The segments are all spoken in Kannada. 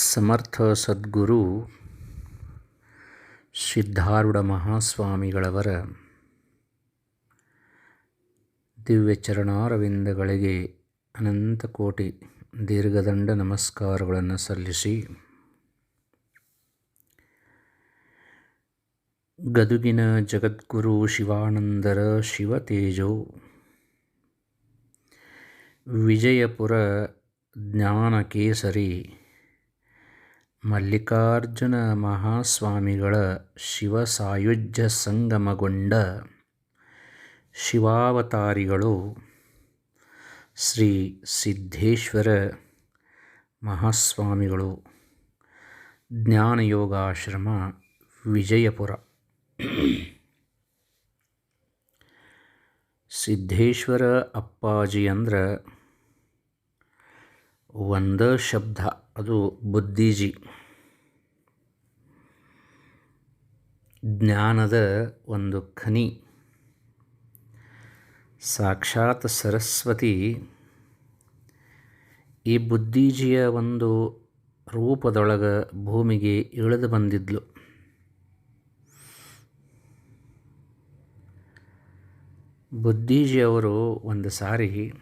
ಸಮರ್ಥ ಸದ್ಗುರು ಸಿದ್ಧಾರೂಢ ಮಹಾಸ್ವಾಮಿಗಳವರ ದಿವ್ಯ ಚರಣಾರವಿಂದಗಳಿಗೆ ಅನಂತ ಕೋಟಿ ದೀರ್ಘದಂಡ ನಮಸ್ಕಾರಗಳನ್ನು ಸಲ್ಲಿಸಿ ಗದುಗಿನ ಜಗದ್ಗುರು ಶಿವಾನಂದರ ಶಿವತೇಜೋ ವಿಜಯಪುರ ಜ್ಞಾನಕೇಸರಿ ಮಲ್ಲಿಕಾರ್ಜುನ ಮಹಾಸ್ವಾಮಿಗಳ ಶಿವಸಾಯುಜ್ಯ ಸಂಗಮಗೊಂಡ ಶಿವಾವತಾರಿಗಳು ಶ್ರೀ ಸಿದ್ಧೇಶ್ವರ ಮಹಾಸ್ವಾಮಿಗಳು, ಜ್ಞಾನಯೋಗಾಶ್ರಮ, ವಿಜಯಪುರ. ಸಿದ್ಧೇಶ್ವರ ಅಪ್ಪಾಜಿ ಅಂದ್ರೆ ಒಂದು ಶಬ್ದ. ಅದು ಬುದ್ಧಿಜಿ. ಜ್ಞಾನದ ಒಂದು ಖನಿ. ಸಾಕ್ಷಾತ್ ಸರಸ್ವತಿ ಈ ಬುದ್ಧಿಜಿಯ ಒಂದು ರೂಪದೊಳಗೆ ಭೂಮಿಗೆ ಇಳಿದು ಬಂದಿದ್ಲು. ಬುದ್ಧಿಜಿಯವರು ಒಂದು ಸಾರಿ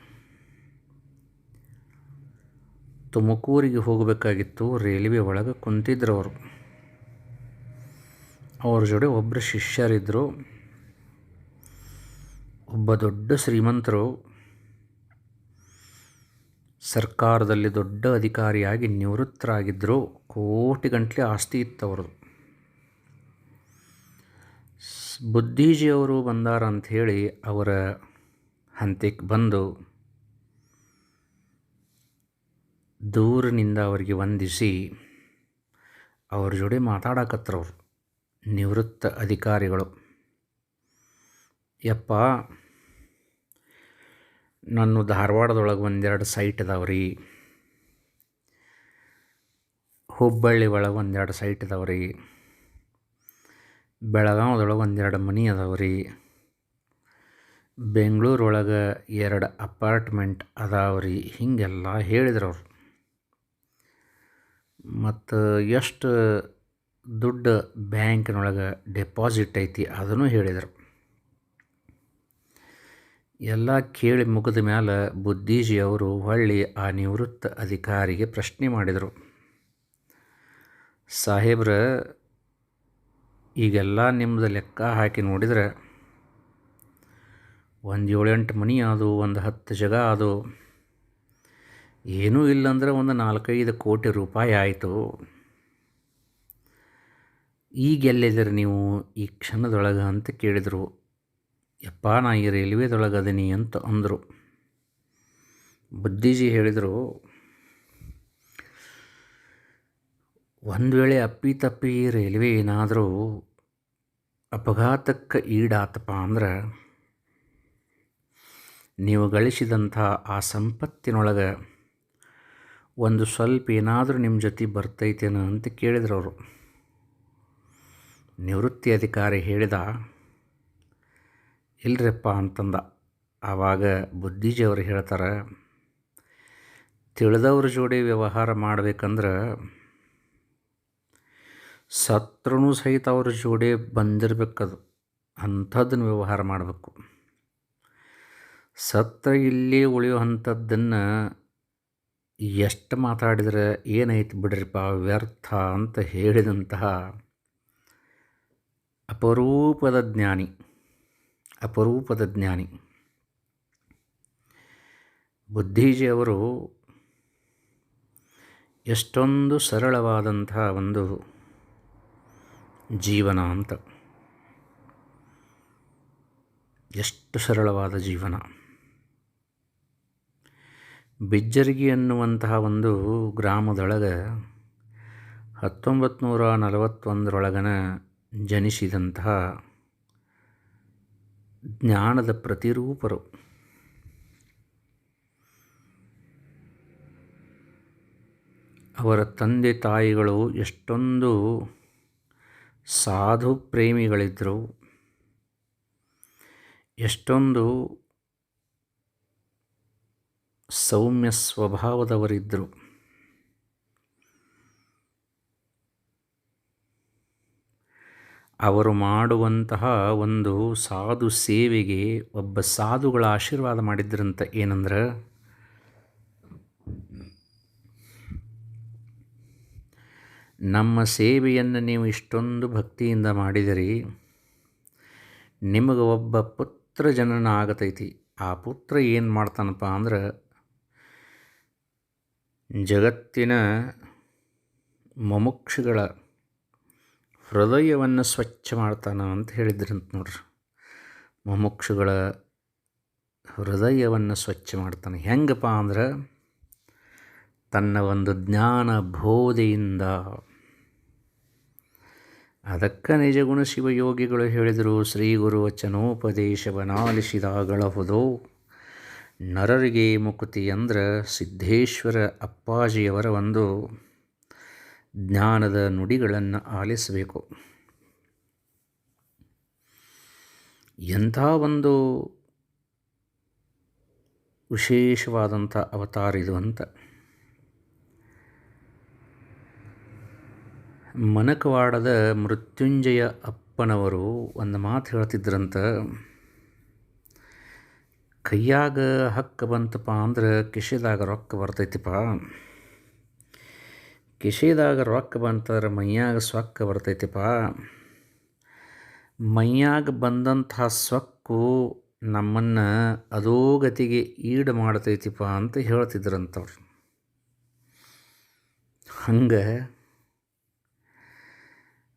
ತುಮಕೂರಿಗೆ ಹೋಗಬೇಕಾಗಿತ್ತು, ರೈಲ್ವೆ ಒಳಗೆ ಕುಂತಿದ್ರು ಅವರು. ಅವ್ರ ಜೋಡಿ ಒಬ್ಬರು ಶಿಷ್ಯರಿದ್ದರು ಒಬ್ಬ ದೊಡ್ಡ ಶ್ರೀಮಂತರು ಸರ್ಕಾರದಲ್ಲಿ ದೊಡ್ಡ ಅಧಿಕಾರಿಯಾಗಿ ನಿವೃತ್ತರಾಗಿದ್ದರು ಕೋಟಿ ಗಂಟಲೆ ಆಸ್ತಿ ಇತ್ತು ಅವ್ರದ್ದು. ಬುದ್ಧಿಜಿಯವರು ಬಂದಾರ ಅಂಥೇಳಿ ಅವರ ಹಂತಕ್ಕೆ ಬಂದು ದೂರಿನಿಂದ ಅವರಿಗೆ ವಂದಿಸಿ ಅವ್ರ ಜೋಡಿ ಮಾತಾಡಕತ್ರವ್ರು ನಿವೃತ್ತ ಅಧಿಕಾರಿಗಳು. ಯಪ್ಪ ನನ್ನ ಧಾರವಾಡದೊಳಗೆ ಒಂದೆರಡು ಸೈಟ್ ಅದಾವ್ರಿ ಹುಬ್ಬಳ್ಳಿ ಒಳಗೆ ಒಂದೆರಡು ಸೈಟ್ ಅದಾವ್ರಿ ಬೆಳಗಾವದೊಳಗೆ ಒಂದೆರಡು ಮನೆ ಅದಾವ್ರಿ ಬೆಂಗಳೂರೊಳಗೆ ಎರಡು ಅಪಾರ್ಟ್ಮೆಂಟ್ ಅದಾವ್ರಿ ಹೀಗೆಲ್ಲ ಹೇಳಿದ್ರು ಅವ್ರು. ಮತ್ತು ಎಷ್ಟು ದುಡ್ಡು ಬ್ಯಾಂಕ್ನೊಳಗೆ ಡೆಪಾಸಿಟ್ ಐತಿ ಅದನ್ನು ಹೇಳಿದರು. ಎಲ್ಲ ಕೇಳಿ ಮುಗಿದ ಮೇಲೆ ಬುದ್ಧಿಜಿಯವರು ಹೊಳ್ಳಿ ಆ ನಿವೃತ್ತ ಅಧಿಕಾರಿಗೆ ಪ್ರಶ್ನೆ ಮಾಡಿದರು. ಸಾಹೇಬ್ರ, ಈಗೆಲ್ಲ ನಿಮ್ಮದು ಲೆಕ್ಕ ಹಾಕಿ ನೋಡಿದರೆ, ಒಂದು ಏಳೆಂಟು ಮನಿ ಅದು ಒಂದು ಹತ್ತು ಜಗ ಅದು ಏನೂ ಇಲ್ಲಂದ್ರೆ ಒಂದು ನಾಲ್ಕೈದು ಕೋಟಿ ರೂಪಾಯಿ ಆಯಿತು. ಈಗ ಎಲ್ಲಿದ್ದೀರಿ ನೀವು ಈ ಕ್ಷಣದೊಳಗೆ ಅಂತ ಕೇಳಿದರು. ಯಪ್ಪ ನಾ ಈ ರೈಲ್ವೇದೊಳಗೆ ಅದೀನಿ ಅಂತ ಅಂದರು. ಬುದ್ಧಿಜಿ ಹೇಳಿದರು, ಒಂದು ವೇಳೆ ಅಪ್ಪಿ ತಪ್ಪಿ ರೈಲ್ವೆ ಏನಾದರೂ ಅಪಘಾತಕ್ಕೆ ಈಡಾತಪ್ಪ ಅಂದ್ರೆ, ನೀವು ಗಳಿಸಿದಂಥ ಆ ಸಂಪತ್ತಿನೊಳಗೆ ಒಂದು ಸ್ವಲ್ಪ ಏನಾದರೂ ನಿಮ್ಮ ಜೊತೆ ಬರ್ತೈತೇನು ಅಂತ ಕೇಳಿದ್ರು ಅವರು. ನಿವೃತ್ತಿ ಅಧಿಕಾರಿ ಹೇಳಿದ, ಇಲ್ರಪ್ಪ ಅಂತಂದ. ಆವಾಗ ಬುದ್ಧಿಜಿಯವರು ಹೇಳ್ತಾರೆ, ತಿಳಿದವ್ರ ಜೋಡಿ ವ್ಯವಹಾರ ಮಾಡ್ಬೇಕಂದ್ರೆ ಸತ್ರೂ ಸಹಿತ ಅವ್ರ ಜೋಡಿ ಬಂದಿರಬೇಕದು. ಅಂಥದ್ದನ್ನು ವ್ಯವಹಾರ ಮಾಡಬೇಕು. ಸತ್ರ ಇಲ್ಲಿ ಉಳಿಯೋ ಅಂಥದ್ದನ್ನು ಎಷ್ಟು ಮಾತಾಡಿದರೆ ಏನೈತೆ ಬಿಡ್ರಿಪ್ಪ, ವ್ಯರ್ಥ ಅಂತ ಹೇಳಿದಂತಹ ಅಪರೂಪದ ಜ್ಞಾನಿ ಅಪರೂಪದ ಜ್ಞಾನಿ ಬುದ್ಧಿಜಿಯವರು ಎಷ್ಟೊಂದು ಸರಳವಾದಂತಹ ಒಂದು ಜೀವನ ಅಂತ. ಎಷ್ಟು ಸರಳವಾದ ಜೀವನ. ಬಿಜ್ಜರ್ಗಿ ಅನ್ನುವಂತಹ ಒಂದು ಗ್ರಾಮದೊಳಗೆ ಹತ್ತೊಂಬತ್ತು ನೂರ ನಲವತ್ತೊಂದರೊಳಗನ ಜನಿಸಿದಂತಹ ಜ್ಞಾನದ ಪ್ರತಿರೂಪರು. ಅವರ ತಂದೆ ತಾಯಿಗಳು ಎಷ್ಟೊಂದು ಸಾಧು ಪ್ರೇಮಿಗಳಿದ್ದರು ಎಷ್ಟೊಂದು ಸೌಮ್ಯ ಸ್ವಭಾವದವರಿದ್ದರು. ಅವರು ಮಾಡುವಂತಹ ಒಂದು ಸಾಧು ಸೇವೆಗೆ ಒಬ್ಬ ಸಾಧುಗಳ ಆಶೀರ್ವಾದ ಮಾಡಿದ್ರಂತ ಏನಂದ್ರೆ, ನಮ್ಮ ಸೇವೆಯನ್ನು ನೀವು ಇಷ್ಟೊಂದು ಭಕ್ತಿಯಿಂದ ಮಾಡಿದಿರಿ ನಿಮಗೆ ಒಬ್ಬ ಪುತ್ರ ಜನನ ಆಗತೈತಿ. ಆ ಪುತ್ರ ಏನು ಮಾಡ್ತಾನಪ್ಪ ಅಂದ್ರೆ ಜಗತ್ತಿನ ಮುಮುಕ್ಷುಗಳ ಹೃದಯವನ್ನು ಸ್ವಚ್ಛ ಮಾಡ್ತಾನ ಅಂತ ಹೇಳಿದ್ರಂತ ನೋಡ್ರಿ. ಮುಮುಕ್ಷುಗಳ ಹೃದಯವನ್ನು ಸ್ವಚ್ಛ ಮಾಡ್ತಾನೆ. ಹೆಂಗಪ್ಪ ಅಂದ್ರೆ ತನ್ನ ಒಂದು ಜ್ಞಾನ ಬೋಧೆಯಿಂದ. ಅದಕ್ಕೆ ನಿಜಗುಣ ಶಿವಯೋಗಿಗಳು ಹೇಳಿದರು, ಶ್ರೀ ಗುರು ವಚನೋಪದೇಶವನಾಲಿಸಿದಾಗಳಹುದು ನರರಿಗೆ ಮುಕುತಿ ಅಂದ್ರೆ ಸಿದ್ದೇಶ್ವರ ಅಪ್ಪಾಜಿಯವರ ಒಂದು ಜ್ಞಾನದ ನುಡಿಗಳನ್ನು ಆಲಿಸಬೇಕು. ಎಂಥ ಒಂದು ವಿಶೇಷವಾದಂಥ ಅವತಾರ ಇದು ಅಂತ. ಮನಕವಾಡದ ಮೃತ್ಯುಂಜಯ ಅಪ್ಪನವರು ಒಂದು ಮಾತು ಹೇಳ್ತಿದ್ರಂತ ಕೈಯಾಗ ಹಕ್ಕ ಬಂತಪ್ಪ ಅಂದ್ರೆ ಕಿಶೆದಾಗ ರೊಕ್ಕ ಬರ್ತೈತಿಪ್ಪ. ಕಿಶೆದಾಗ ರೊಕ್ಕ ಬಂತಂದ್ರೆ ಮೈಯಾಗ ಸೊಕ್ಕ ಬರ್ತೈತಿಪ್ಪ. ಮೈಯಾಗ ಬಂದಂತಹ ಸೊಕ್ಕು ನಮ್ಮನ್ನು ಅಧೋಗತಿಗೆ ಈಡು ಮಾಡ್ತೈತಿಪ್ಪ ಅಂತ ಹೇಳ್ತಿದ್ರಂಥವ್ರು ಹಂಗೆ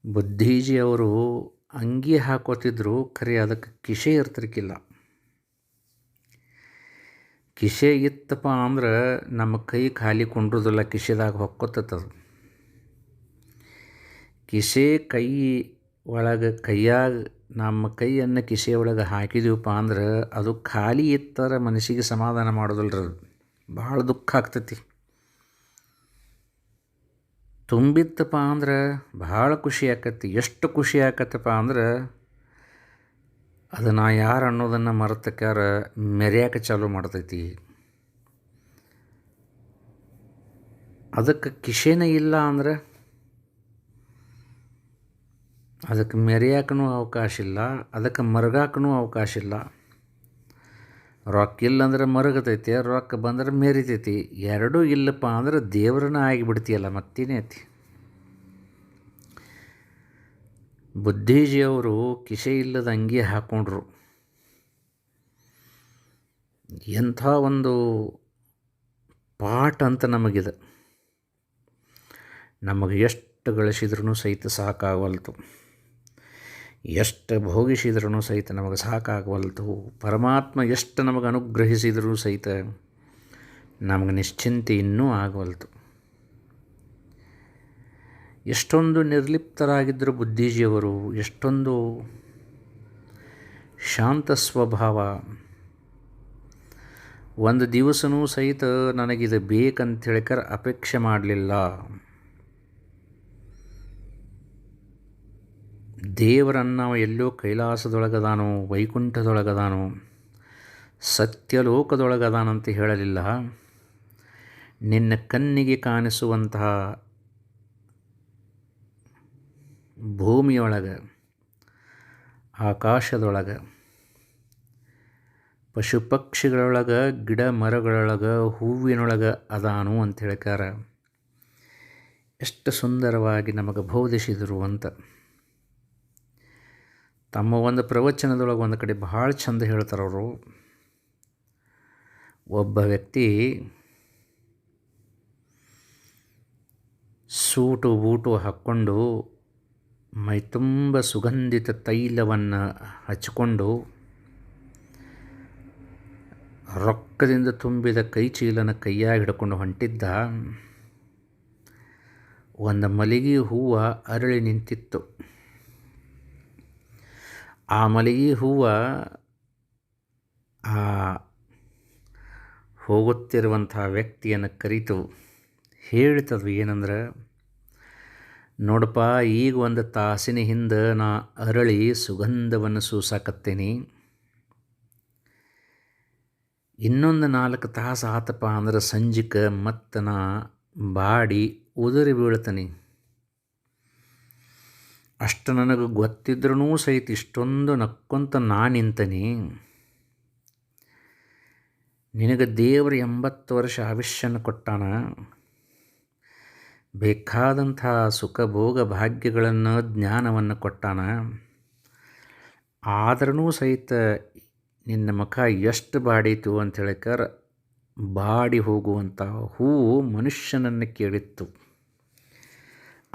ಬುದ್ಧೀಜಿಯವರು ಅಂಗಿ ಹಾಕೋತಿದ್ರು, ಖರೆ ಅದಕ್ಕೆ ಕಿಶೆ ಇರ್ತಿರ್ಕಿಲ್ಲ. ಕಿಶೆ ಇತ್ತಪ್ಪ ಅಂದ್ರೆ ನಮ್ಮ ಕೈ ಖಾಲಿ ಕೊಂಡ್ರದಿಲ್ಲ, ಕಿಶೆದಾಗ ಹೊಕ್ಕೊತದ ಕಿಶೆ ಕೈ ಒಳಗೆ ಕೈಯಾಗ, ನಮ್ಮ ಕೈಯನ್ನು ಕಿಶೆ ಒಳಗೆ ಹಾಕಿದೀವಪ್ಪ ಅಂದ್ರೆ ಅದು ಖಾಲಿ ಇತ್ತರ ಮನಸ್ಸಿಗೆ ಸಮಾಧಾನ ಮಾಡೋದಿಲ್ರಿ ಅದು. ಭಾಳ ದುಃಖ ಆಗ್ತೈತಿ. ತುಂಬಿತ್ತಪ್ಪ ಅಂದ್ರೆ ಭಾಳ ಖುಷಿ ಆಕತಿ. ಎಷ್ಟು ಖುಷಿ ಆಕತ್ತಪ್ಪ ಅಂದ್ರೆ ಅದನ್ನು ಯಾರು ಅನ್ನೋದನ್ನು ಮರೆತಕ್ಕಾರ ಮೆರೆಯಕ್ಕೆ ಚಾಲು ಮಾಡ್ತೈತಿ. ಅದಕ್ಕೆ ಕಿಶೇನ ಇಲ್ಲ ಅಂದ್ರೆ ಅದಕ್ಕೆ ಮೆರೆಯಕ್ಕೂ ಅವಕಾಶ ಇಲ್ಲ, ಅದಕ್ಕೆ ಮರಗಾಕೂ ಅವಕಾಶ ಇಲ್ಲ. ರೊಕ್ಕ ಇಲ್ಲ ಅಂದ್ರೆ ಮರಗತೈತಿ, ರೊಕ್ಕ ಬಂದ್ರೆ ಮೆರಿತೈತಿ. ಎರಡೂ ಇಲ್ಲಪ್ಪ ಅಂದ್ರೆ ದೇವ್ರನ್ನ ಆಗಿಬಿಡ್ತೀಯಲ್ಲ ಮತ್ತೇನೇ ಐತಿ. ಬುದ್ಧೀಜಿಯವರು ಕಿಸೆ ಇಲ್ಲದ ಅಂಗಿ ಹಾಕ್ಕೊಂಡ್ರು ಎಂಥ ಒಂದು ಪಾಠ ಅಂತ ನಮಗಿದೆ. ನಮಗೆ ಎಷ್ಟು ಗಳಿಸಿದ್ರೂ ಸಹಿತ ಸಾಕಾಗವಲ್ತು. ಎಷ್ಟು ಭೋಗಿಸಿದ್ರೂ ಸಹಿತ ನಮಗೆ ಸಾಕಾಗವಲ್ತು. ಪರಮಾತ್ಮ ಎಷ್ಟು ನಮಗೆ ಅನುಗ್ರಹಿಸಿದರೂ ಸಹಿತ ನಮಗೆ ನಿಶ್ಚಿಂತೆ ಇನ್ನೂ ಆಗವಲ್ತು. ಎಷ್ಟೊಂದು ನಿರ್ಲಿಪ್ತರಾಗಿದ್ದರು ಬುದ್ಧೀಜಿಯವರು, ಎಷ್ಟೊಂದು ಶಾಂತ ಸ್ವಭಾವ. ಒಂದು ದಿವಸನೂ ಸಹಿತ ನನಗಿದು ಬೇಕಂತ ಹೇಳಿಕರ ಅಪೇಕ್ಷೆ ಮಾಡಲಿಲ್ಲ. ದೇವರನ್ನು ಎಲ್ಲೋ ಕೈಲಾಸದೊಳಗದಾನೋ, ವೈಕುಂಠದೊಳಗದಾನೋ, ಸತ್ಯಲೋಕದೊಳಗದಾನಂತ ಹೇಳಲಿಲ್ಲ. ನಿನ್ನ ಕಣ್ಣಿಗೆ ಕಾಣಿಸುವಂತಹ ಭೂಮಿಯೊಳಗೆ, ಆಕಾಶದೊಳಗೆ ಪಶು ಪಕ್ಷಿಗಳೊಳಗೆ ಗಿಡ ಮರಗಳೊಳಗೆ ಹೂವಿನೊಳಗೆ ಅದಾನು ಅಂತ ಹೇಳ್ಕಾರ ಎಷ್ಟು ಸುಂದರವಾಗಿ ನಮಗೆ ಬೋಧಿಸಿದರು ಅಂತ. ತಮ್ಮ ಒಂದು ಪ್ರವಚನದೊಳಗೆ ಒಂದು ಕಡೆ ಭಾಳ ಚಂದ ಹೇಳ್ತಾರವರು ಒಬ್ಬ ವ್ಯಕ್ತಿ ಸೂಟು ಬೂಟು ಹಾಕ್ಕೊಂಡು ಮೈ ತುಂಬ ಸುಗಂಧಿತ ತೈಲವನ್ನು ಹಚ್ಚಿಕೊಂಡು ರೊಕ್ಕದಿಂದ ತುಂಬಿದ ಕೈ ಚೀಲನ ಕೈಯಾಗಿ ಹಿಡ್ಕೊಂಡು ಹೊಂಟಿದ್ದ ಒಂದು ಮಲ್ಲಿಗೆ ಹೂವು ಅರಳಿ ನಿಂತಿತ್ತು. ಆ ಮಲ್ಲಿಗೆ ಹೂವು ಆ ಹೋಗುತ್ತಿರುವಂಥ ವ್ಯಕ್ತಿಯನ್ನು ಕರಿತು. ಹೇಳ್ತದ್ವಿ ಏನಂದ್ರೆ ನೋಡಪ್ಪ, ಈಗ ಒಂದು ತಾಸಿನ ಹಿಂದೆ ನಾ ಅರಳಿ ಸುಗಂಧವನ್ನು ಸೂಸಾಕತ್ತೇನೆ. ಇನ್ನೊಂದು ನಾಲ್ಕು ತಾಸು ಆತಪ್ಪ ಅಂದ್ರೆ ಸಂಜಿಕ ಮತ್ತು ನಾ ಬಾಡಿ ಉದುರಿ ಬೀಳ್ತೀನಿ. ಅಷ್ಟು ನನಗೆ ಗೊತ್ತಿದ್ರೂ ಸಹಿತ ಇಷ್ಟೊಂದು ನಕ್ಕೊಂತ ನಾ ನಿಂತನಿ. ನಿನಗೆ ದೇವರು ಎಂಬತ್ತು ವರ್ಷ ಆವಿಷ್ಯನ ಕೊಟ್ಟಾನ. ಬೇಕಾದಂಥ ಸುಖ ಭೋಗ ಭಾಗ್ಯಗಳನ್ನು ಜ್ಞಾನವನ್ನು ಕೊಟ್ಟಾನ? ಆದ್ರೂ ಸಹಿತ ನಿನ್ನ ಮುಖ ಎಷ್ಟು ಬಾಡೀತು ಅಂತ ಹೇಳಿಕರ ಬಾಡಿ ಹೋಗುವಂಥ ಹೂವು ಮನುಷ್ಯನನ್ನು ಕೇಳಿತ್ತು.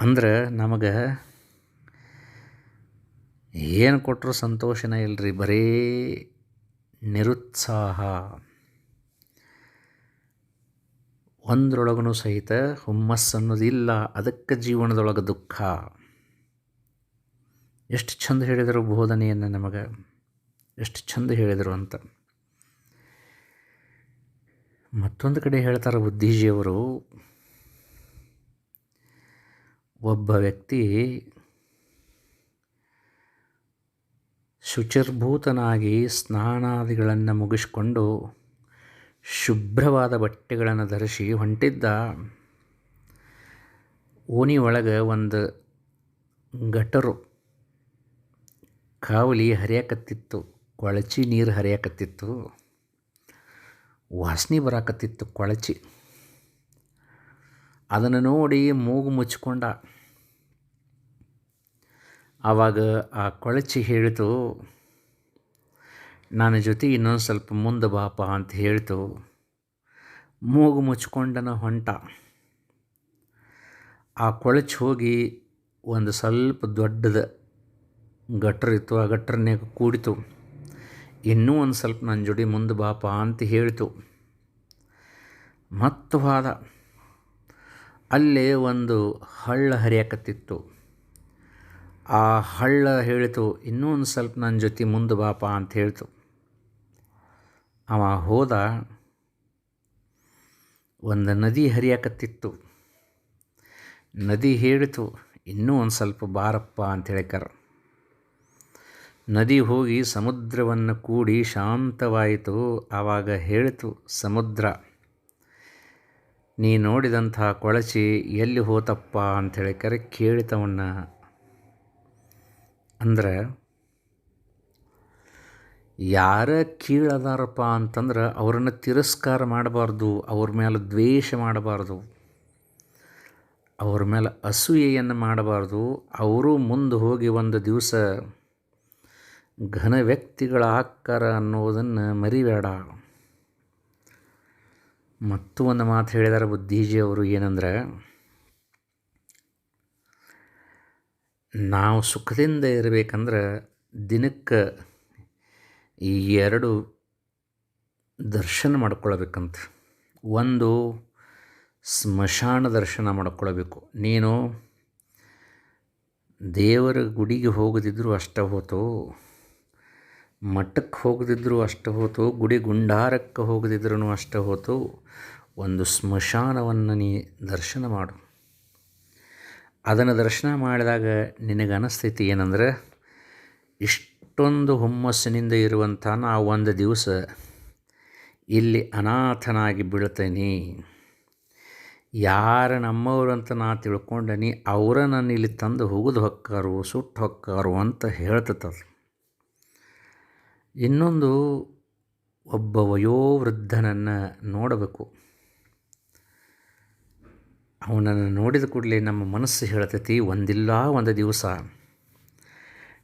ಅಂದ್ರೆ ನಮಗೆ ಏನು ಕೊಟ್ಟರು ಸಂತೋಷನೇ ಇಲ್ಲರಿ ಬರೀ ನಿರುತ್ಸಾಹ. ಒಂದ್ರೊಳಗೂ ಸಹಿತ ಹುಮ್ಮಸ್ಸು ಅನ್ನೋದಿಲ್ಲ, ಅದಕ್ಕೆ ಜೀವನದೊಳಗೆ ದುಃಖ. ಎಷ್ಟು ಚಂದ ಹೇಳಿದರು ಬೋಧನೆಯನ್ನು ನಮಗೆ? ಎಷ್ಟು ಚಂದ ಹೇಳಿದರು ಅಂತ. ಮತ್ತೊಂದು ಕಡೆ ಹೇಳ್ತಾರೆ ಬುದ್ಧಿಜಿಯವರು ಒಬ್ಬ ವ್ಯಕ್ತಿ ಶುಚಿರ್ಭೂತನಾಗಿ ಸ್ನಾನಾದಿಗಳನ್ನು ಮುಗಿಸ್ಕೊಂಡು ಶುಭ್ರವಾದ ಬಟ್ಟೆಗಳನ್ನು ಧರಿಸಿ ಹೊಂಟಿದ್ದ ಓಣಿ ಒಳಗೆ ಒಂದು ಗಟರು ಕಾವಲಿ ಹರಿಯಾಕತ್ತಿತ್ತು, ಕೊಳಚಿ ನೀರು ಹರಿಯಕತ್ತಿತ್ತು, ವಾಸನೆ ಬರಾಕತ್ತಿತ್ತು ಕೊಳಚಿ. ಅದನ್ನು ನೋಡಿ ಮೂಗು ಮುಚ್ಕೊಂಡ ಆವಾಗ ಆ ಕೊಳಚಿ ಹೇಳಿತು ನನ್ನ ಜೊತೆ ಇನ್ನೊಂದು ಸ್ವಲ್ಪ ಮುಂದೆ ಬಾಪ ಅಂತ ಹೇಳ್ತು. ಮೂಗು ಮುಚ್ಕೊಂಡನ ಹೊಂಟ. ಆ ಕೊಳಚು ಹೋಗಿ ಒಂದು ಸ್ವಲ್ಪ ದೊಡ್ಡದ ಗಟ್ರ ಇತ್ತು. ಆ ಗಟ್ರನ್ಯಾಗ ಕೂಡಿತು. ಇನ್ನೂ ಒಂದು ಸ್ವಲ್ಪ ನನ್ನ ಜೋಡಿ ಮುಂದೆ ಬಾಪ ಅಂತ ಹೇಳ್ತು. ಮತ್ತು ಹೋದ. ಅಲ್ಲೇ ಒಂದು ಹಳ್ಳ ಹರಿಯಾಕತ್ತಿತ್ತು. ಆ ಹಳ್ಳ ಹೇಳಿತು, ಇನ್ನೂ ಒಂದು ಸ್ವಲ್ಪ ನನ್ನ ಜೊತೆ ಮುಂದೆ ಬಾಪ ಅಂತ ಹೇಳ್ತು. ಅವ ಹೋದ, ಒಂದು ನದಿ ಹರಿಯಾಕತ್ತಿತ್ತು. ನದಿ ಹೇಳಿತು, ಇನ್ನೂ ಒಂದು ಸ್ವಲ್ಪ ಬಾರಪ್ಪ ಅಂತ ಹೇಳ್ಕರ ನದಿ ಹೋಗಿ ಸಮುದ್ರವನ್ನು ಕೂಡಿ ಶಾಂತವಾಯಿತು. ಆವಾಗ ಹೇಳಿತು ಸಮುದ್ರ, ನೀ ನೋಡಿದಂಥ ಕೊಳಚಿ ಎಲ್ಲಿ ಹೋತಪ್ಪ ಅಂತ ಹೇಳಿಕರೆ ಕೇಳಿತವನ್ನ. ಅಂದ್ರೆ ಯಾರ ಕೀಳದಾರಪ್ಪ ಅಂತಂದ್ರೆ ಅವರನ್ನು ತಿರಸ್ಕಾರ ಮಾಡಬಾರ್ದು, ಅವ್ರ ಮೇಲೆ ದ್ವೇಷ ಮಾಡಬಾರ್ದು, ಅವ್ರ ಮೇಲೆ ಅಸೂಯೆಯನ್ನು ಮಾಡಬಾರ್ದು. ಅವರು ಮುಂದೆ ಹೋಗಿ ಒಂದು ದಿವಸ ಘನ ವ್ಯಕ್ತಿಗಳ ಆಕಾರ ಅನ್ನೋದನ್ನು ಮರಿಬೇಡ. ಮತ್ತು ಒಂದು ಮಾತು ಹೇಳಿದಾರೆ ಬುದ್ಧೀಜಿಯವರು ಏನಂದ್ರೆ, ನಾವು ಸುಖದಿಂದ ಇರಬೇಕಂದ್ರೆ ದಿನಕ್ಕೆ ಈ ಎರಡು ದರ್ಶನ ಮಾಡ್ಕೊಳ್ಬೇಕಂತ ಒಂದು ಸ್ಮಶಾನ ದರ್ಶನ ಮಾಡ್ಕೊಳ್ಬೇಕು ನೀನು ದೇವರ ಗುಡಿಗೆ ಹೋಗದಿದ್ದರೂ ಅಷ್ಟ ಹೋತು, ಮಠಕ್ಕೆ ಹೋಗದಿದ್ದರೂ ಅಷ್ಟ ಹೋತು, ಗುಡಿ ಗುಂಡಾರಕ್ಕೆ ಹೋಗದಿದ್ರೂ ಅಷ್ಟ ಹೋತು, ಒಂದು ಸ್ಮಶಾನವನ್ನು ನೀ ದರ್ಶನ ಮಾಡು. ಅದನ್ನು ದರ್ಶನ ಮಾಡಿದಾಗ ನಿನಗೆ ಅನಿಸ್ತೈತಿ ಏನಂದ್ರೆ ಇಷ್ಟೊಂದು ಹುಮ್ಮಸ್ಸಿನಿಂದ ಇರುವಂಥ ನಾ ಒಂದು ದಿವಸ ಇಲ್ಲಿ ಅನಾಥನಾಗಿ ಬೀಳ್ತೇನೆ. ಯಾರು ನಮ್ಮವರು ಅಂತ ನಾ ತಿಳ್ಕೊಂಡನಿ, ಅವರ ನಾನು ಇಲ್ಲಿ ತಂದು ಹೋಗುದು ಹೊಕ್ಕಾರು, ಸುಟ್ಟು ಹೊಕ್ಕಾರು ಅಂತ ಹೇಳ್ತದ ಇನ್ನೊಂದು ಒಬ್ಬ ವಯೋವೃದ್ಧನನ್ನು ನೋಡಬೇಕು. ಅವನನ್ನು ನೋಡಿದ ಕೂಡಲೇ ನಮ್ಮ ಮನಸ್ಸು ಹೇಳ್ತೈತಿ, ಒಂದಿಲ್ಲ, ಒಂದು ದಿವಸ.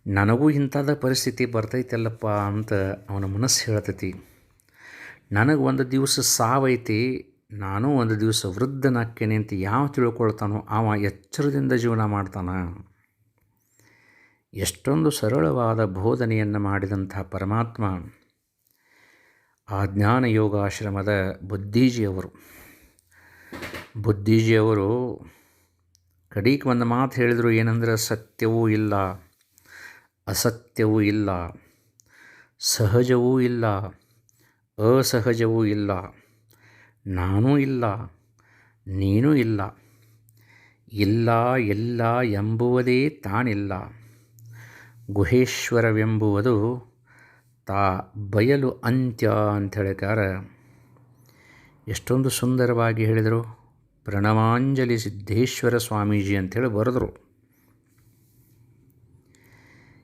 ನನಗೂ ಇಂಥದ ಪರಿಸ್ಥಿತಿ ಬರ್ತೈತಲ್ಲಪ್ಪ ಅಂತ ಅವನ ಮನಸ್ಸು ಹೇಳ್ತೈತಿ. ನನಗೆ ಒಂದು ದಿವಸ ಸಾವೈತಿ, ನಾನು ಒಂದು ದಿವಸ ವೃದ್ಧನಾಕ್ಕೇನೆ ಅಂತ ಯಾವ ತಿಳ್ಕೊಳ್ತಾನೋ ಅವ ಎಚ್ಚರದಿಂದ ಜೀವನ ಮಾಡ್ತಾನೆ. ಎಷ್ಟೊಂದು ಸರಳವಾದ ಬೋಧನೆಯನ್ನು ಮಾಡಿದಂಥ ಪರಮಾತ್ಮ ಆ ಜ್ಞಾನ ಯೋಗಾಶ್ರಮದ ಬುದ್ಧೀಜಿಯವರು. ಬುದ್ಧೀಜಿಯವರು ಕಡೀಕ್ ಒಂದು ಮಾತು ಹೇಳಿದರು ಏನಂದ್ರೆ ಸತ್ಯವೂ ಇಲ್ಲ. ಅಸತ್ಯವೂ ಇಲ್ಲ, ಸಹಜವೂ ಇಲ್ಲ, ಅಸಹಜವೂ ಇಲ್ಲ. ನಾನೂ ಇಲ್ಲ, ನೀನೂ ಇಲ್ಲ. ಇಲ್ಲ, ಎಲ್ಲ ಎಂಬುವುದೇ ತಾನಿಲ್ಲ. ಗುಹೇಶ್ವರವೆಂಬುವುದು ತಾ ಬಯಲು ಅಂತ್ಯ ಅಂತ ಹೇಳಿಕಾರ ಎಷ್ಟೊಂದು ಸುಂದರವಾಗಿ ಹೇಳಿದರು. ಪ್ರಣವಾಂಜಲಿ ಸಿದ್ದೇಶ್ವರ ಸ್ವಾಮೀಜಿ ಅಂಥೇಳಿ ಬರೆದರು.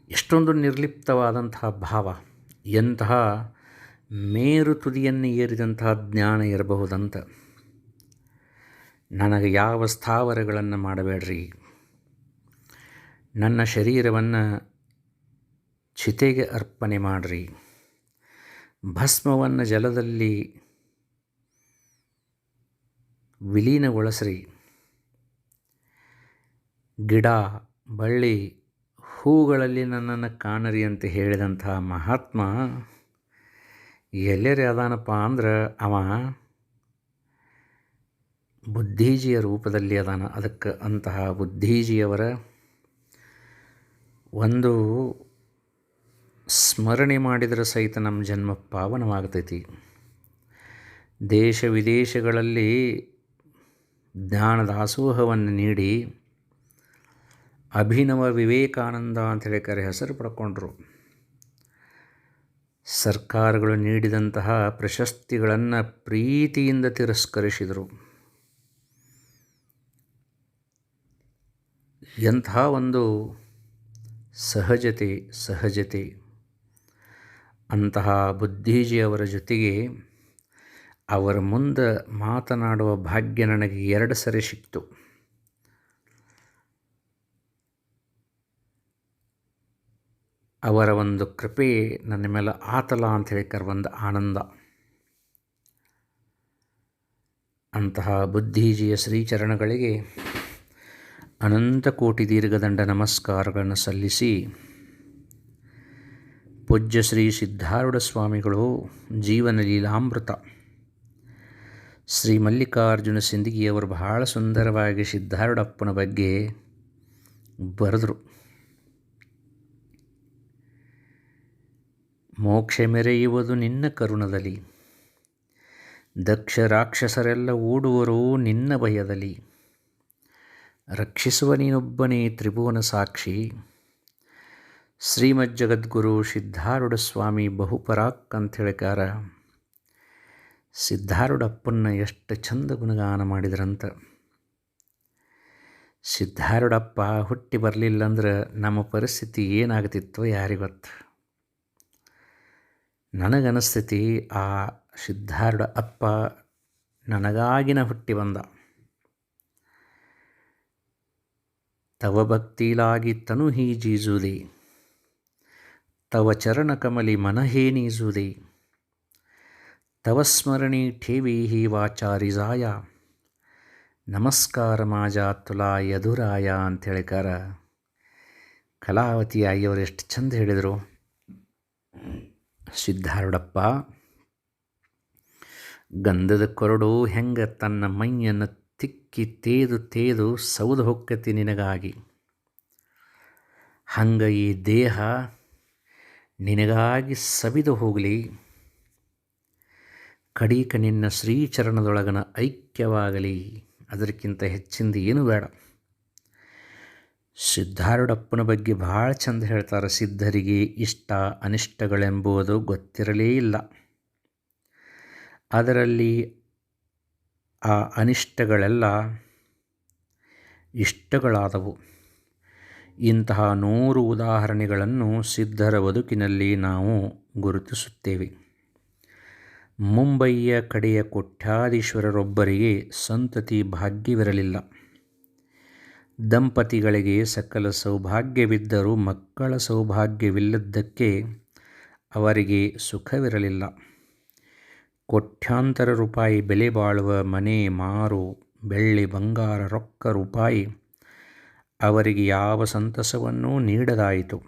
ಎಷ್ಟೊಂದು ನಿರ್ಲಿಪ್ತವಾದಂತಹ ಭಾವ, ಎಂತಹ ಮೇರು ತುದಿಯನ್ನು ಏರಿದಂತಹ ಜ್ಞಾನ ಇರಬಹುದಂತ. ನನಗೆ ಯಾವ ಸ್ಥಾವರಗಳನ್ನು ಮಾಡಬೇಡ್ರಿ? ನನ್ನ ಶರೀರವನ್ನು ಚಿತೆಗೆ ಅರ್ಪಣೆ ಮಾಡಿರಿ. ಭಸ್ಮವನ್ನು ಜಲದಲ್ಲಿ ವಿಲೀನಗೊಳಿಸ್ರಿ. ಗಿಡ, ಬಳ್ಳಿ ಹೂಗಳಲ್ಲಿ ನನ್ನನ್ನು ಕಾಣರಿ ಅಂತ ಹೇಳಿದಂಥ ಮಹಾತ್ಮ, ಎಲ್ಲರ ಅದಾನಪ್ಪ ಅಂದ್ರೆ ಅವ ಬುದ್ಧೀಜಿಯ ರೂಪದಲ್ಲಿ ಅದಾನ. ಅದಕ್ಕೆ ಅಂತಹ ಬುದ್ಧೀಜಿಯವರ ಒಂದು ಸ್ಮರಣೆ ಮಾಡಿದರೆ ಸಹಿತ ನಮ್ಮ ಜನ್ಮ ಪಾವನವಾಗ್ತೈತಿ. ದೇಶ ವಿದೇಶಗಳಲ್ಲಿ ಜ್ಞಾನ ದಾಸೋಹವನ್ನು ನೀಡಿ ಅಭಿನವ ವಿವೇಕಾನಂದ ಅಂತ ಹೇಳಿಕರೆ ಹೆಸರು ಪಡ್ಕೊಂಡ್ರು. ಸರ್ಕಾರಗಳು ನೀಡಿದಂತಹ ಪ್ರಶಸ್ತಿಗಳನ್ನು ಪ್ರೀತಿಯಿಂದ ತಿರಸ್ಕರಿಸಿದರು. ಎಂಥ ಒಂದು ಸಹಜತೆ ಸಹಜತೆ. ಅಂತಹ ಬುದ್ಧಿಜಿಯವರ ಜೊತೆಗೆ ಅವರ ಮುಂದೆ ಮಾತನಾಡುವ ಭಾಗ್ಯ ನನಗೆ ಎರಡು ಸರಿ ಸಿಕ್ತು. ಅವರ ಒಂದು ಕೃಪೆ ನನ್ನ ಮೇಲೆ ಆತಲ ಅಂತ ಹೇಳಿಕರ ಒಂದು ಆನಂದ. ಅಂತಹ ಬುದ್ಧೀಜಿಯ ಶ್ರೀಚರಣಗಳಿಗೆ ಅನಂತ ಕೋಟಿ ದೀರ್ಘದಂಡ ನಮಸ್ಕಾರಗಳನ್ನು ಸಲ್ಲಿಸಿ ಪೂಜ್ಯ ಶ್ರೀ ಸಿದ್ಧಾರೂಢ ಸ್ವಾಮಿಗಳು ಜೀವನ ಲೀಲಾಮೃತ. ಶ್ರೀ ಮಲ್ಲಿಕಾರ್ಜುನ ಸಿಂದಗಿಯವರು ಬಹಳ ಸುಂದರವಾಗಿ ಸಿದ್ಧಾರೂಢಪ್ಪನ ಬಗ್ಗೆ ಬರೆದರು. ಮೋಕ್ಷ ಮೆರೆಯುವುದು ನಿನ್ನ ಕರುಣದಲ್ಲಿ. ದಕ್ಷ ರಾಕ್ಷಸರೆಲ್ಲ ಓಡುವರು ನಿನ್ನ ಭಯದಲ್ಲಿ. ರಕ್ಷಿಸುವ ನೀನೊಬ್ಬನೇ ತ್ರಿಭುವನ ಸಾಕ್ಷಿ. ಶ್ರೀಮಜ್ಜಗದ್ಗುರು ಸಿದ್ಧಾರೂಢ ಸ್ವಾಮಿ ಬಹುಪರಾಕ್ ಅಂತ ಹೇಳಿಕಾರ ಸಿದ್ಧಾರೂಢಪ್ಪನ್ನ ಎಷ್ಟು ಚಂದ ಗುಣಗಾನ ಮಾಡಿದ್ರಂತ. ಸಿದ್ಧಾರೂಢಪ್ಪ ಹುಟ್ಟಿ ಬರಲಿಲ್ಲ ಅಂದ್ರೆ ನಮ್ಮ ಪರಿಸ್ಥಿತಿ ಏನಾಗ್ತಿತ್ತೋ ಯಾರಿಗೊತ್ತು. ನನಗನಿಸ್ತೈತಿ ಆ ಸಿದ್ಧಾರ್ಡ ಅಪ್ಪ ನನಗಾಗಿನ ಹುಟ್ಟಿ ಬಂದ. ತವ ಭಕ್ತಿಲಾಗಿ ತನು ಹೀಜೀಜುದೆ ತವ ಚರಣ ಕಮಲಿ ಮನಹೇನೀಜುದೆ ತವ ಸ್ಮರಣಿ ಠೇವಿ ಹಿ ವಾಚಾರಿಜಾಯ ನಮಸ್ಕಾರ ಮಾಜಾ ತುಲಾ ಯದುರಾಯ ಅಂತ ಹೇಳಿಕಾರ ಕಲಾವತಿ ಆಯಿಯವರು ಎಷ್ಟು ಚಂದ ಹೇಳಿದರು. ಸಿದ್ಧಾರೂಢಪ್ಪ, ಗಂಧದ ಕೊರಡು ಹೆಂಗೆ ತನ್ನ ಮೈಯನ್ನು ತಿಕ್ಕಿ ತೇದು ತೇದು ಸೌದು ಹೊಕ್ಕತಿ ನಿನಗಾಗಿ. ಹಂಗೆ ಈ ದೇಹ ನಿನಗಾಗಿ ಸವಿದು ಹೋಗಲಿ. ಕಡೀಕ ನಿನ್ನ ಶ್ರೀಚರಣದೊಳಗನ ಐಕ್ಯವಾಗಲಿ. ಅದಕ್ಕಿಂತ ಹೆಚ್ಚಿಂದ ಏನು ಬೇಡ. ಸಿದ್ಧಾರೂಢಪ್ಪನ ಬಗ್ಗೆ ಭಾಳ ಚಂದ ಹೇಳ್ತಾರೆ, ಸಿದ್ಧರಿಗೆ ಇಷ್ಟ ಅನಿಷ್ಟಗಳೆಂಬುದು ಗೊತ್ತಿರಲೇ ಇಲ್ಲ. ಅದರಲ್ಲಿ ಆ ಅನಿಷ್ಟಗಳೆಲ್ಲ ಇಷ್ಟಗಳಾದವು. ಇಂತಹ ನೂರು ಉದಾಹರಣೆಗಳನ್ನು ಸಿದ್ಧರ ಬದುಕಿನಲ್ಲಿ ನಾವು ಗುರುತಿಸುತ್ತೇವೆ. ಮುಂಬಯಿಯ ಕಡೆಯ ಕೋಟ್ಯಾಧೀಶ್ವರರೊಬ್ಬರಿಗೆ ಸಂತತಿ ಭಾಗ್ಯವಿರಲಿಲ್ಲ. ದಂಪತಿಗಳಿಗೆ ಸಕಲ ಸೌಭಾಗ್ಯವಿದ್ದರೂ ಮಕ್ಕಳ ಸೌಭಾಗ್ಯವಿಲ್ಲದ್ದಕ್ಕೆ ಅವರಿಗೆ ಸುಖವಿರಲಿಲ್ಲ. ಕೋಟ್ಯಾಂತರ ರೂಪಾಯಿ ಬೆಲೆ ಬಾಳುವ ಮನೆ ಮಾರು, ಬೆಳ್ಳಿ ಬಂಗಾರ ರೊಕ್ಕ ರೂಪಾಯಿ ಅವರಿಗೆ ಯಾವ ಸಂತಸವನ್ನೂ ನೀಡದಾಯಿತು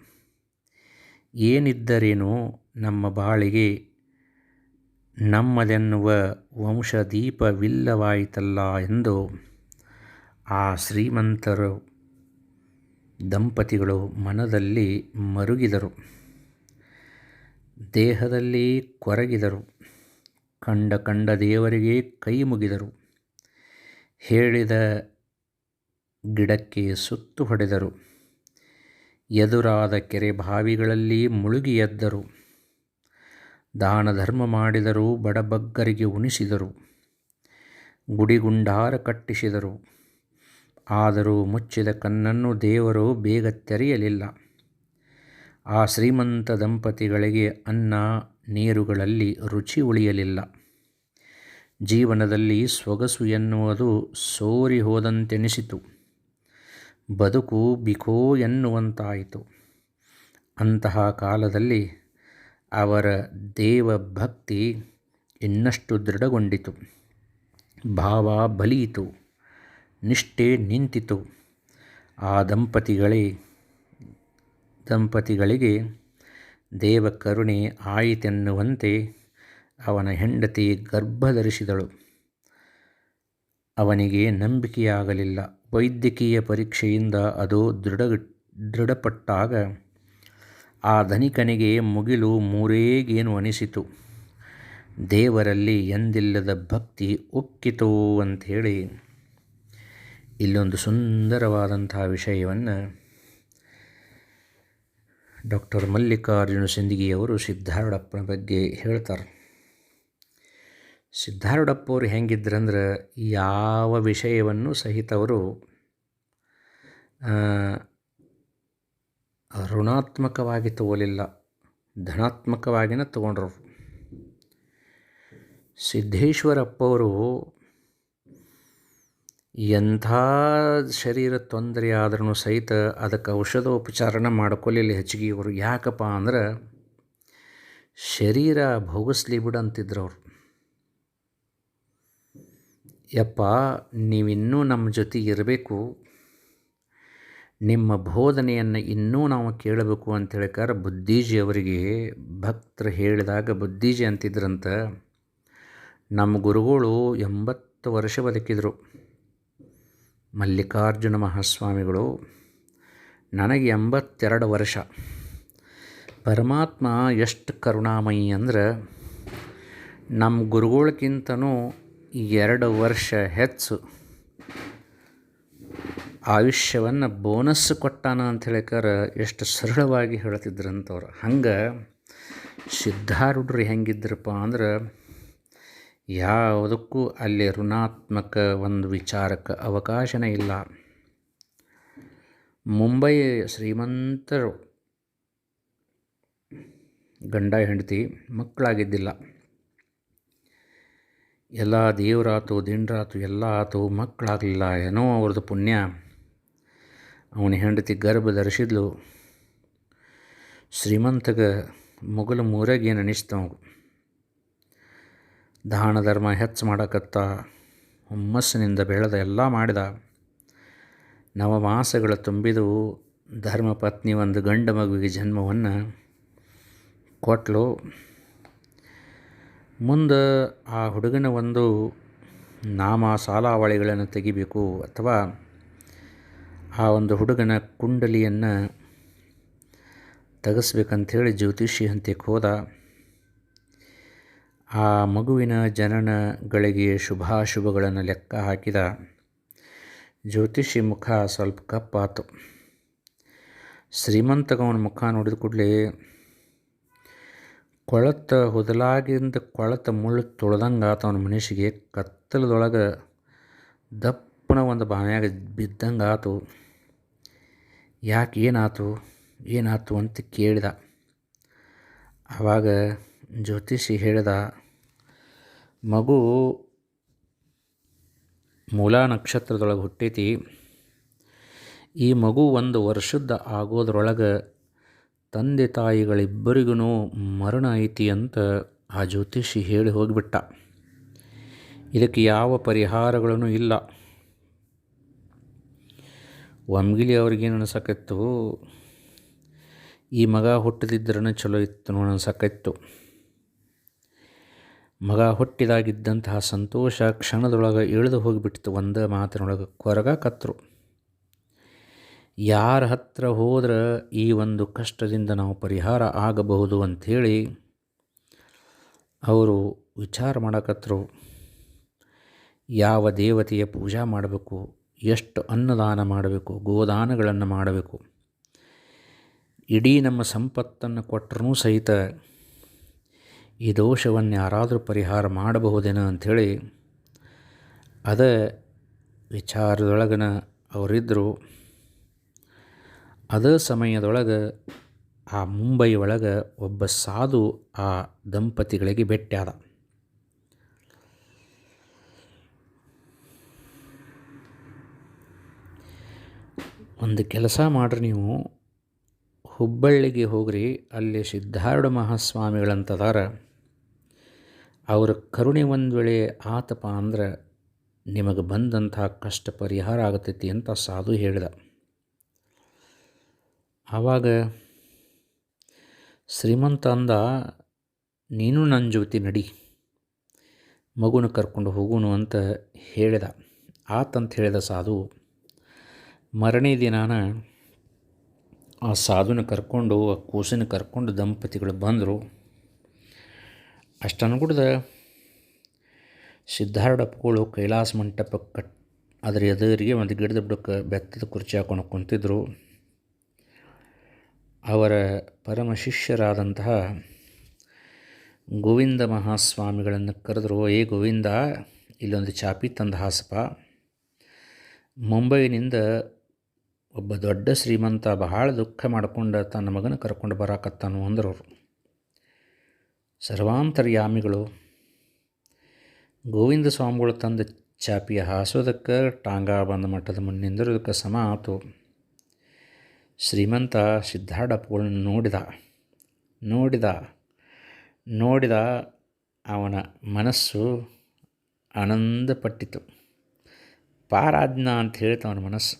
ಏನಿದ್ದರೇನು ನಮ್ಮ ಬಾಳಿಗೆ ನಮ್ಮದೆನ್ನುವ ವಂಶದೀಪವಿಲ್ಲವಾಯಿತಲ್ಲ ಎಂದು ಆ ಶ್ರೀಮಂತರು ದಂಪತಿಗಳು ಮನದಲ್ಲಿ ಮರುಗಿದರು. ದೇಹದಲ್ಲಿ ಕೊರಗಿದರು. ಕಂಡ ಕಂಡ ದೇವರಿಗೆ ಕೈ ಮುಗಿದರು. ಹೇಳಿದ ಗಿಡಕ್ಕೆ ಸುತ್ತು ಹೊಡೆದರು. ಎದುರಾದ ಕೆರೆ ಬಾವಿಗಳಲ್ಲಿ ಮುಳುಗಿ ಎದ್ದರು. ದಾನ ಧರ್ಮ ಮಾಡಿದರು ಬಡಬಗ್ಗರಿಗೆ ಉಣಿಸಿದರು. ಗುಡಿಗುಂಡಾರ ಕಟ್ಟಿಸಿದರು. ಆದರೂ ಮುಚ್ಚಿದ ಕಣ್ಣನ್ನು ದೇವರು ಬೇಗ ತೆರೆಯಲಿಲ್ಲ. ಆ ಶ್ರೀಮಂತ ದಂಪತಿಗಳಿಗೆ ಅನ್ನ, ನೀರುಗಳಲ್ಲಿ ರುಚಿ ಉಳಿಯಲಿಲ್ಲ. ಜೀವನದಲ್ಲಿ ಸೊಗಸು ಎನ್ನುವುದು ಸೋರಿ ಹೋದಂತೆನಿಸಿತು. ಬದುಕು ಬಿಕೋ ಎನ್ನುವಂತಾಯಿತು. ಅಂತಹ ಕಾಲದಲ್ಲಿ ಅವರ ದೇವಭಕ್ತಿ ಇನ್ನಷ್ಟು ದೃಢಗೊಂಡಿತು. ಭಾವ ಬಲಿಯಿತು. ನಿಷ್ಠೆ ನಿಂತಿತು. ಆ ದಂಪತಿಗಳೇ, ದಂಪತಿಗಳಿಗೆ ದೇವ ಕರುಣೆ ಆಯಿತೆನ್ನುವಂತೆ ಅವನ ಹೆಂಡತಿ ಗರ್ಭಧರಿಸಿದಳು. ಅವನಿಗೆ ನಂಬಿಕೆಯಾಗಲಿಲ್ಲ. ವೈದ್ಯಕೀಯ ಪರೀಕ್ಷೆಯಿಂದ ಅದು ದೃಢ ದೃಢಪಟ್ಟಾಗ ಆ ಧನಿಕನಿಗೆ ಮುಗಿಲು ಮೂರೇಗೇನು ಅನಿಸಿತು. ದೇವರಲ್ಲಿ ಎಂದಿಲ್ಲದ ಭಕ್ತಿ ಉಕ್ಕಿತು ಅಂಥೇಳಿ ಇಲ್ಲೊಂದು ಸುಂದರವಾದಂತಹ ವಿಷಯವನ್ನು ಡಾಕ್ಟರ್ ಮಲ್ಲಿಕಾರ್ಜುನ ಸಿಂದಗಿಯವರು ಸಿದ್ಧಾರೂಢಪ್ಪನ ಬಗ್ಗೆ ಹೇಳ್ತಾರೆ. ಸಿದ್ಧಾರೂಢಪ್ಪವ್ರು ಹೆಂಗಿದ್ರಂದ್ರೆ ಯಾವ ವಿಷಯವನ್ನು ಸಹಿತವರು ಋಣಾತ್ಮಕವಾಗಿ ತಗೋಲಿಲ್ಲ ಧನಾತ್ಮಕವಾಗಿನ ತಗೊಂಡ್ರು. ಸಿದ್ದೇಶ್ವರಪ್ಪವರು ಎಂಥ ಶರೀರ ತೊಂದರೆ ಆದ್ರೂ ಸಹಿತ ಅದಕ್ಕೆ ಔಷಧೋಪಚಾರನ ಮಾಡ್ಕೊಲಿಲ್ಲ ಹೆಚ್ಚಿಗೆ ಇವರು ಯಾಕಪ್ಪ ಅಂದ್ರೆ ಶರೀರ ಭೋಗಿಸ್ಲಿ ಬಿಡಂತಿದ್ರು ಅವರು. ಯಪ್ಪ, ನೀವಿನ್ನೂ ನಮ್ಮ ಜೊತೆಗೆ ಇರಬೇಕು. ನಿಮ್ಮ ಬೋಧನೆಯನ್ನು ಇನ್ನೂ ನಾವು ಕೇಳಬೇಕು ಅಂತ ಹೇಳಿಕಾರ ಬುದ್ಧೀಜಿ ಅವರಿಗೆ ಭಕ್ತರು ಹೇಳಿದಾಗ ಬುದ್ಧೀಜಿ ಅಂತಿದ್ರಂತ, ನಮ್ಮ ಗುರುಗಳು ಎಂಬತ್ತು ವರ್ಷ ಬದುಕಿದರು. ಮಲ್ಲಿಕಾರ್ಜುನ ಮಹಾಸ್ವಾಮಿಗಳು, ನನಗೆ ಎಂಬತ್ತೆರಡು ವರ್ಷ. ಪರಮಾತ್ಮ ಎಷ್ಟು ಕರುಣಾಮಯಿ ಅಂದ್ರೆ ನಮ್ಮ ಗುರುಗಳಿಗಿಂತನೂ ಎರಡು ವರ್ಷ ಹೆಚ್ಚು. ಆಯುಷ್ಯವನ್ನು ಬೋನಸ್ ಕೊಟ್ಟಾನ ಅಂತ ಹೇಳಿಕಾರ ಎಷ್ಟು ಸರಳವಾಗಿ ಹೇಳ್ತಿದ್ರಂಥವ್ರು ಹಂಗೆ ಸಿದ್ಧಾರೂಢರು ಹೆಂಗಿದ್ರಪ್ಪ ಅಂದ್ರೆ ಯಾವುದಕ್ಕೂ ಅಲ್ಲಿ ಋಣಾತ್ಮಕ ಒಂದು ವಿಚಾರಕ್ಕೆ ಅವಕಾಶನೇ ಇಲ್ಲ. ಮುಂಬೈ ಶ್ರೀಮಂತರು ಗಂಡ ಹೆಂಡತಿ ಮಕ್ಕಳಾಗಿದ್ದಿಲ್ಲ. ಎಲ್ಲ ದೇವರಾತು ದಿಂಡ್ರಾತು ಎಲ್ಲ ಆತು ಮಕ್ಕಳಾಗಲಿಲ್ಲ. ಏನೋ ಅವ್ರದ್ದು ಪುಣ್ಯ. ಅವನ ಹೆಂಡತಿ ಗರ್ಭ ಧರಿಸಿದ್ಲು. ಶ್ರೀಮಂತಗ ಮೊಗಲು ಏನು ಅನಿಸ್ತು ದಾನ ಧರ್ಮ ಹೆಚ್ಚು ಮಾಡಕತ್ತ ಹುಮ್ಮಸ್ಸಿನಿಂದ ಬೆಳೆದ ಎಲ್ಲ ಮಾಡಿದ ನವಮಾಸಗಳ ತುಂಬಿದು ಧರ್ಮಪತ್ನಿ ಒಂದು ಗಂಡ ಮಗುವಿಗೆ ಜನ್ಮವನ್ನು ಕೊಟ್ಟಲು ಮುಂದೆ ಆ ಹುಡುಗನ ಒಂದು ನಾಮ ಸಾಲಾವಳಿಗಳನ್ನು ತೆಗಿಬೇಕು ಅಥವಾ ಆ ಒಂದು ಹುಡುಗನ ಕುಂಡಲಿಯನ್ನು ತೆಗೆಸ್ಬೇಕಂಥೇಳಿ ಜ್ಯೋತಿಷಿ ಹಂತಕ್ಕೆ ಹೋದ. ಆ ಮಗುವಿನ ಜನನಗಳಿಗೆ ಶುಭಾಶುಭಗಳನ್ನು ಲೆಕ್ಕ ಹಾಕಿದ ಜ್ಯೋತಿಷಿ ಮುಖ ಸ್ವಲ್ಪ ಕಪ್ಪಾತು. ಶ್ರೀಮಂತಗವನ ಮುಖ ನೋಡಿದ ಕೂಡಲೇ ಕೊಳತ ಹೊದಲಾಗಿಂದ ಕೊಳತ ಮುಳ್ಳು ತೊಳೆದಂಗೆ ಆತ ಅವನ ಮನುಷ್ಯಗೆ ಕತ್ತಲದೊಳಗೆ ದಪ್ಪನ ಒಂದು ಬಾನೆಯಾಗ ಬಿದ್ದಂಗೆ ಆತು ಯಾಕೆ ಏನಾತು ಏನಾತು ಅಂತ ಕೇಳಿದ. ಆವಾಗ ಜ್ಯೋತಿಷಿ ಹೇಳಿದ, ಮಗು ಮೂಲಾ ನಕ್ಷತ್ರದೊಳಗೆ ಹುಟ್ಟೈತಿ. ಈ ಮಗು ಒಂದು ವರ್ಷದ ಆಗೋದ್ರೊಳಗೆ ತಂದೆ ತಾಯಿಗಳಿಬ್ಬರಿಗೂ ಮರಣ ಐತಿ ಅಂತ ಆ ಜ್ಯೋತಿಷಿ ಹೇಳಿ ಹೋಗಿಬಿಟ್ಟ. ಇದಕ್ಕೆ ಯಾವ ಪರಿಹಾರಗಳೂ ಇಲ್ಲ. ಒಮ್ಗಿಲಿ ಅವ್ರಿಗೇನು ಅನಿಸಕತ್ತು? ಈ ಮಗ ಹುಟ್ಟದಿದ್ದರೂ ಚಲೋ ಇತ್ತು ಅನ್ಸಕತ್ತು. ಮಗ ಹುಟ್ಟಿದಾಗಿದ್ದಂತಹ ಸಂತೋಷ ಕ್ಷಣದೊಳಗೆ ಇಳಿದು ಹೋಗಿಬಿಟ್ಟಿತ್ತು ಒಂದು ಮಾತಿನೊಳಗೆ ಕೊರಗಾಕತ್ರು ಯಾರ ಹತ್ರ ಹೋದ್ರೆ ಈ ಒಂದು ಕಷ್ಟದಿಂದ ನಾವು ಪರಿಹಾರ ಆಗಬಹುದು ಅಂಥೇಳಿ ಅವರು ವಿಚಾರ ಮಾಡಕತ್ರು. ಯಾವ ದೇವತೆಯ ಪೂಜಾ ಮಾಡಬೇಕು, ಎಷ್ಟು ಅನ್ನದಾನ ಮಾಡಬೇಕು, ಗೋದಾನಗಳನ್ನು ಮಾಡಬೇಕು, ಇಡೀ ನಮ್ಮ ಸಂಪತ್ತನ್ನು ಕೊಟ್ಟರೂ ಸಹಿತ ಈ ದೋಷವನ್ನು ಯಾರಾದರೂ ಪರಿಹಾರ ಮಾಡಬಹುದೇನೋ ಅಂಥೇಳಿ ಅದ ವಿಚಾರದೊಳಗನ ಅವರಿದ್ದರು. ಅದೇ ಸಮಯದೊಳಗೆ ಆ ಮುಂಬೈ ಒಳಗೆ ಒಬ್ಬ ಸಾಧು ಆ ದಂಪತಿಗಳಿಗೆ ಭೇಟಿಯಾದ ಒಂದು ಕೆಲಸ ಮಾಡ್ರಿ ನೀವು, ಹುಬ್ಬಳ್ಳಿಗೆ ಹೋಗ್ರಿ, ಅಲ್ಲಿ ಸಿದ್ಧಾರೂಢ ಮಹಾಸ್ವಾಮಿಗಳಂತದಾರ. ಅವ್ರ ಕರುಣೆ ಒಂದು ವೇಳೆ ಆತಪ್ಪ ಅಂದ್ರೆ ನಿಮಗೆ ಬಂದಂಥ ಕಷ್ಟ ಪರಿಹಾರ ಆಗತೈತಿ ಅಂತ ಸಾಧು ಹೇಳಿದ. ಆವಾಗ ಶ್ರೀಮಂತ ಅಂದ, ನೀನು ನನ್ನ ಜೊತೆ ನಡಿ, ಮಗುನ ಕರ್ಕೊಂಡು ಹೋಗುನು ಅಂತ ಹೇಳಿದ. ಆತಂತ ಹೇಳಿದ ಸಾಧು, ಮರನೇ ದಿನಾನ ಆ ಸಾಧುನ ಕರ್ಕೊಂಡು, ಆ ಕೂಸಿನ ಕರ್ಕೊಂಡು ದಂಪತಿಗಳು ಬಂದರು. ಅಷ್ಟು ಅನ್ಗುಡ್ದ ಸಿದ್ಧಾರೂಢಪ್ಪಗಳು ಕೈಲಾಸ ಮಂಟಪ ಕಟ್ ಅದರ ಎದುರಿಗೆ ಒಂದು ಗಿಡದ ಬುಡಕ್ಕೆ ಬೆತ್ತದ ಕುರ್ಚಿ ಹಾಕೊಂಡು ಕುಂತಿದ್ರು. ಅವರ ಪರಮ ಶಿಷ್ಯರಾದಂತಹ ಗೋವಿಂದ ಮಹಾಸ್ವಾಮಿಗಳನ್ನು ಕರೆದ್ರು ಏ ಗೋವಿಂದ, ಇಲ್ಲೊಂದು ಚಾಪಿ ತಂದ ಹಾಸಪ. ಮುಂಬೈನಿಂದ ಒಬ್ಬ ದೊಡ್ಡ ಶ್ರೀಮಂತ ಬಹಳ ದುಃಖ ಮಾಡಿಕೊಂಡು ತನ್ನ ಮಗನ ಕರ್ಕೊಂಡು ಬರಾಕತ್ತಾನು ಅಂದ್ರವ್ರು ಸರ್ವಾಂತರ್ಯಾಮಿಗಳು. ಗೋವಿಂದ ಸ್ವಾಮಿಗಳು ತಂದ ಚಾಪಿಯ ಹಾಸೋದಕ್ಕೆ ಟಾಂಗಾ ಬಂದ ಮಟ್ಟದ ಮುನ್ನಿಂದಿರೋದಕ್ಕೆ ಸಮ ಆತು. ಶ್ರೀಮಂತ ಸಿದ್ಧಾರ್ಡಪ್ಪುಗಳನ್ನು ನೋಡಿದ ನೋಡಿದ ನೋಡಿದ ಅವನ ಮನಸ್ಸು ಆನಂದಪಟ್ಟಿತು. ಪಾರಾಜ್ಞ ಅಂತ ಹೇಳ್ತ ಅವನ ಮನಸ್ಸು.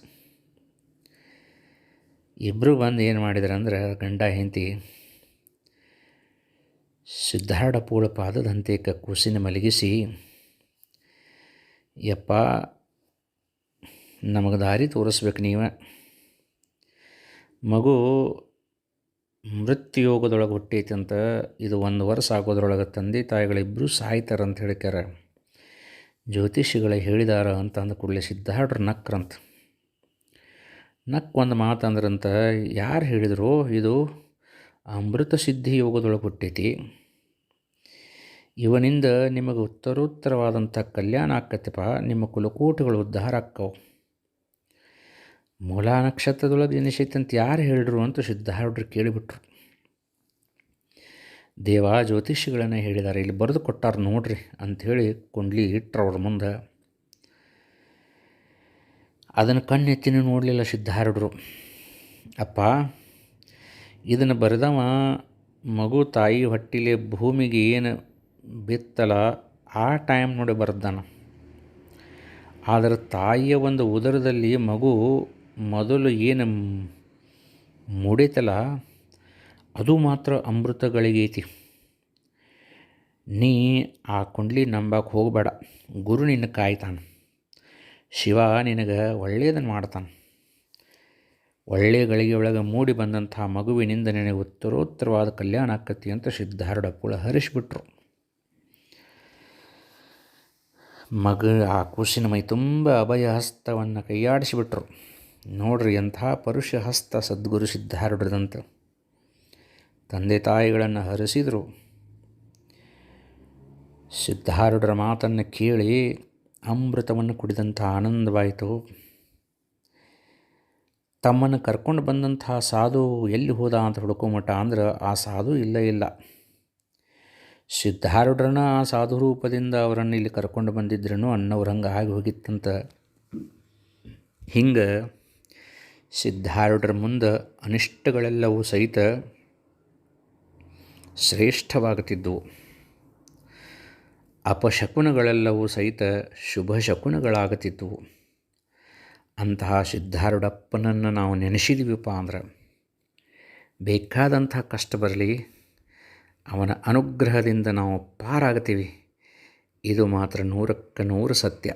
ಇಬ್ಬರು ಬಂದು ಏನು ಮಾಡಿದ್ರಂದ್ರೆ ಗಂಡ ಹೆಂಡತಿ ಸಿದ್ಧಾರೂಢಪ್ಪಗಳ ಪಾದದಂತೆ ಕೂಸಿನ ಮಲಗಿಸಿ, ಯಪ್ಪ, ನಮಗೆ ದಾರಿ ತೋರಿಸ್ಬೇಕು ನೀವ. ಮಗು ಮೃತ್ಯುಯೋಗದೊಳಗೆ ಹುಟ್ಟೈತಿ ಅಂತ ಇದು ಒಂದು ವರ್ಷ ಆಗೋದ್ರೊಳಗೆ ತಂದೆ ತಾಯಿಗಳಿಬ್ಬರು ಸಾಯ್ತಾರೆ ಅಂತ ಹೇಳ್ಕ್ಯಾರ. ಜ್ಯೋತಿಷಿಗಳ ಹೇಳಿದಾರ ಅಂತ ಅಂದ ಕೂಡಲೇ ಸಿದ್ಧಾರ್ಡ್ರು ನಕ್ರಂತ. ನಕ್ ಒಂದು ಮಾತಂದ್ರಂತ ಯಾರು ಹೇಳಿದ್ರು, ಇದು ಅಮೃತ ಸಿದ್ಧಿ ಯೋಗದೊಳಗೆ ಹುಟ್ಟೈತಿ. ಇವನಿಂದ ನಿಮಗೆ ಉತ್ತರೋತ್ತರವಾದಂಥ ಕಲ್ಯಾಣ ಆಕತಿಪ ನಿಮ್ಮ ಕುಲಕೋಟಿಗಳು ಉದ್ಧಾರ ಆಕ್ಕವು. ಮೂಲ ನಕ್ಷತ್ರದೊಳಗೆ ಅಂತ ಯಾರು ಹೇಳಿದ್ರು ಅಂತ ಸಿದ್ಧಾರೂಢರು ಕೇಳಿಬಿಟ್ರು. ದೇವ ಜ್ಯೋತಿಷಿಗಳನ್ನು ಹೇಳಿದ್ದಾರೆ, ಇಲ್ಲಿ ಬರೆದು ಕೊಟ್ಟಾರ ನೋಡ್ರಿ ಅಂಥೇಳಿ ಕುಂಡ್ಲಿ ಇಟ್ಟರು ಅವ್ರ ಮುಂದೆ. ಅದನ್ನು ಕಣ್ಣೆತ್ತಿನೂ ನೋಡಲಿಲ್ಲ ಸಿದ್ಧಾರೂಢರು ಅಪ್ಪ, ಇದನ್ನು ಬರೆದವ ಮಗು ತಾಯಿ ಹೊಟ್ಟಿಲೆ ಭೂಮಿಗೆ ಏನು ಬಿತ್ತಲ ಆ ಟೈಮ್ ನೋಡಿ ಬರ್ದಾನ. ಆದರೆ ತಾಯಿಯ ಒಂದು ಉದರದಲ್ಲಿ ಮಗು ಮೊದಲು ಏನು ಮೂಡಿತಲ, ಅದು ಮಾತ್ರ ಅಮೃತಗಳಿಗೈತಿ ನೀ ಆ ಕುಂಡ್ಲಿ ನಂಬಕ್ಕೆ ಹೋಗಬೇಡ, ಗುರು ನಿನ್ನ ಕಾಯ್ತಾನೆ. ಶಿವ ನಿನಗೆ ಒಳ್ಳೆಯದನ್ನು ಮಾಡ್ತಾನೆ. ಒಳ್ಳೆಯ ಗಳಿಗೆ ಒಳಗೆ ಮೂಡಿ ಬಂದಂಥ ಮಗುವಿನಿಂದ ನಿನಗೆ ಉತ್ತರೋತ್ತರವಾದ ಕಲ್ಯಾಣ ಆಕತಿ ಅಂತ ಸಿದ್ಧಾರೂಢಪ್ಪಳು ಹರಿಸಿಬಿಟ್ರು. ಮಗ ಆ ಕೂಸಿನ ಮೈ ತುಂಬ ಅಭಯ ಹಸ್ತವನ್ನು ಕೈಯಾಡಿಸಿಬಿಟ್ರು. ನೋಡ್ರಿ ಎಂಥ ಪರುಷ ಹಸ್ತ ಸದ್ಗುರು ಸಿದ್ಧಾರೂಢದಂತ. ತಂದೆ ತಾಯಿಗಳನ್ನು ಹರಿಸಿದರು. ಸಿದ್ಧಾರೂಢರ ಮಾತನ್ನು ಕೇಳಿ ಅಮೃತವನ್ನು ಕುಡಿದಂಥ ಆನಂದವಾಯಿತು. ತಮ್ಮನ್ನು ಕರ್ಕೊಂಡು ಬಂದಂತಹ ಸಾಧು ಎಲ್ಲಿ ಹೋದ ಅಂತ ಹುಡ್ಕೊಂಬಿಟ್ಟ ಅಂದ್ರೆ ಆ ಸಾಧು ಇಲ್ಲ ಇಲ್ಲ. ಸಿದ್ಧಾರೂಢರನ್ನ ಆ ಸಾಧು ರೂಪದಿಂದ ಅವರನ್ನು ಇಲ್ಲಿ ಕರ್ಕೊಂಡು ಬಂದಿದ್ರೂ ಅನ್ನವ್ರು ಹಂಗೆ ಆಗಿ ಹೋಗಿತ್ತಂತ. ಹಿಂಗೆ ಸಿದ್ಧಾರೂಢರ ಮುಂದೆ ಅನಿಷ್ಟಗಳೆಲ್ಲವೂ ಸಹಿತ ಶ್ರೇಷ್ಠವಾಗುತ್ತಿದ್ದವು ಅಪಶಕುನಗಳೆಲ್ಲವೂ ಸಹಿತ ಶುಭ ಶಕುನಗಳಾಗುತ್ತಿದ್ದವು ಅಂತಹ ಸಿದ್ಧಾರೂಢಪ್ಪನನ್ನು ನಾವು ನೆನೆಸಿದೀವಪ್ಪ ಅಂದ್ರೆ ಬೇಕಾದಂಥ ಕಷ್ಟ ಬರಲಿ ಅವನ ಅನುಗ್ರಹದಿಂದ ನಾವು ಪಾರಾಗ್ತೀವಿ. ಇದು ಮಾತ್ರ ನೂರಕ್ಕೆ ನೂರು ಸತ್ಯ.